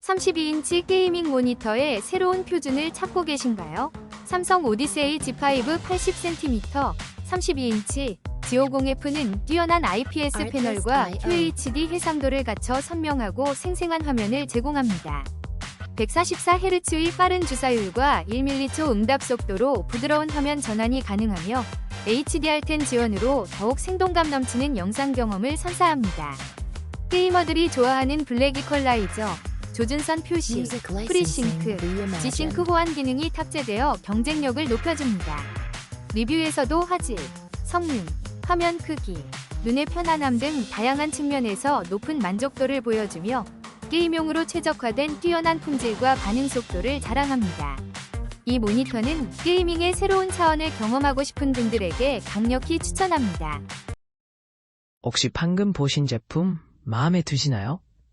32인치 게이밍 모니터의 새로운 표준을 찾고 계신가요? 삼성 오디세이 G5 80cm 32인치 G50F는 뛰어난 IPS 패널과. QHD 해상도를 갖춰 선명하고 생생한 화면을 제공합니다. 144Hz의 빠른 주사율과 1m초 응답 속도로 부드러운 화면 전환이 가능하며 HDR10 지원으로 더욱 생동감 넘치는 영상 경험을 선사합니다. 게이머들이 좋아하는 블랙 이퀄라이저, 조준선 표시, 프리싱크. 지싱크 호환 기능이 탑재되어 경쟁력을 높여줍니다. 리뷰에서도 화질, 성능, 화면 크기, 눈의 편안함 등 다양한 측면에서 높은 만족도를 보여주며 게임용으로 최적화된 뛰어난 품질과 반응 속도를 자랑합니다. 이 모니터는 게이밍의 새로운 차원을 경험하고 싶은 분들에게 강력히 추천합니다. 혹시 방금 보신 제품 마음에 드시나요?